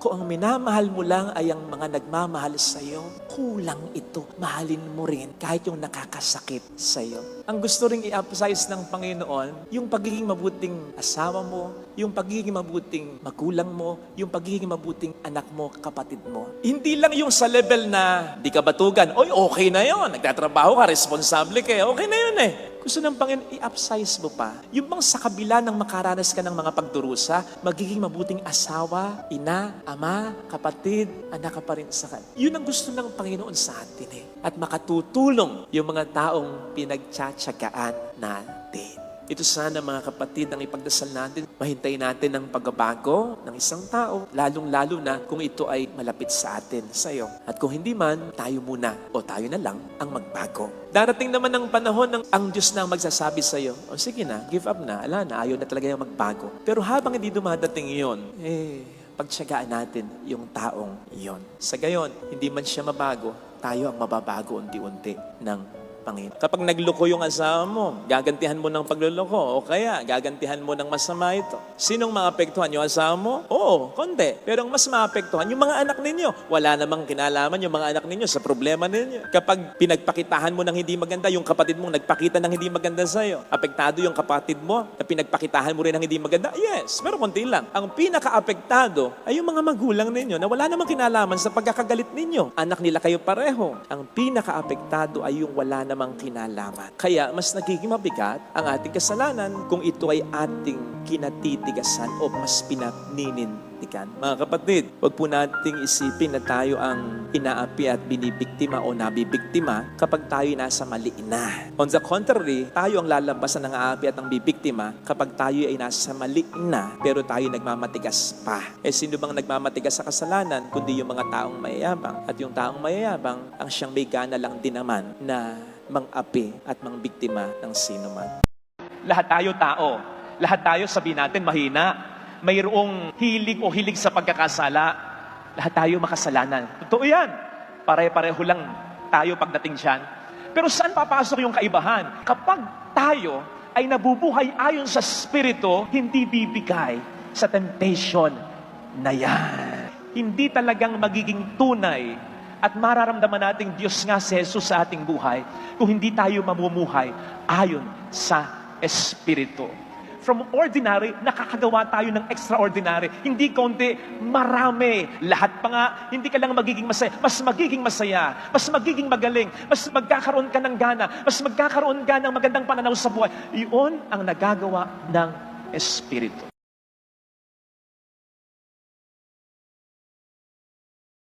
Kung ang minamahal mo lang ay ang mga nagmamahal sa iyo, kulang ito. Mahalin mo rin kahit yung nakakasakit sa iyo. Ang gusto ring i-emphasize ng Panginoon, yung pagiging mabuting asawa mo, yung pagiging mabuting magulang mo, yung pagiging mabuting anak mo, kapatid mo. Hindi lang yung sa level na di ka batugan, oy okay na yon, nagtatrabaho ka, responsable ka, okay na yun eh. Gusto ng Panginoon, i-upsize mo pa. Yung bang sa kabila ng makaranas ka ng mga pagdurusa, magiging mabuting asawa, ina, ama, kapatid, anak ka pa rin sa kan. Yun ang gusto ng Panginoon sa atin eh. At makatutulong yung mga taong pinagtsatsagaan natin. Ito sana mga kapatid ang ipagdasal natin. Mahintay natin ang pagbabago ng isang tao, lalong-lalo na kung ito ay malapit sa atin, sa iyo. At kung hindi man, tayo muna o tayo na lang ang magbago. Darating naman ang panahon ng ang Diyos na ang magsasabi sa iyo, o sige na, give up na, ala na, ayaw na talaga yung magbago. Pero habang hindi dumadating iyon, eh, pagtsagaan natin yung taong iyon. Sa gayon, hindi man siya mabago, tayo ang mababago unti-unti ng Panginoon. Kapag nagloko yung asawa mo, gagantihan mo ng pagluloko o kaya gagantihan mo ng masama ito. Sinong maapektuhan? Yung asawa mo? Oo, konti. Pero ang mas maapektuhan, yung mga anak ninyo. Wala namang kinalaman yung mga anak ninyo sa problema ninyo. Kapag pinagpakitahan mo ng hindi maganda, yung kapatid mong nagpakita ng hindi maganda sa'yo, apektado yung kapatid mo na pinagpakitahan mo rin ng hindi maganda? Yes, pero konti lang. Ang pinaka-apektado ay yung mga magulang ninyo na wala namang kinalaman sa pagkakagalit ninyo. Anak nila kayo pareho. Ang pinaka-apektado ay yung wala namang kinalaman. Kaya mas nagiging mabigat ang ating kasalanan kung ito ay ating kinatitigasan o mas pinaninindigan. Mga kapatid, wag po nating isipin na tayo ang inaapi at binibiktima o nabibiktima kapag tayo nasa mali na. On the contrary, tayo ang lalabasan ng aapi at ang bibiktima kapag tayo ay nasa mali na pero tayo nagmamatigas pa. Eh sino bang nagmamatigas sa kasalanan kundi yung mga taong mayayabang? At yung taong mayayabang ang siyang may gana lang din naman na mang-api at mang-biktima ng sino man. Lahat tayo tao. Lahat tayo sabi natin mahina. Mayroong hilig o hilig sa pagkakasala. Lahat tayo makasalanan. Totoo yan. Pare-pareho lang tayo pagdating dyan. Pero saan papasok yung kaibahan? Kapag tayo ay nabubuhay ayon sa Espiritu, hindi bibigay sa temptation na yan. Hindi talagang magiging tunay at mararamdaman nating Diyos nga si Jesus sa ating buhay kung hindi tayo mamumuhay ayon sa Espiritu. From ordinary, nakakagawa tayo ng extraordinary. Hindi konti, marami. Lahat pa nga, hindi ka lang magiging masaya. Mas magiging masaya. Mas magiging magaling. Mas magkakaroon ka ng gana. Mas magkakaroon ka ng magandang pananaw sa buhay. Iyon ang nagagawa ng Espiritu.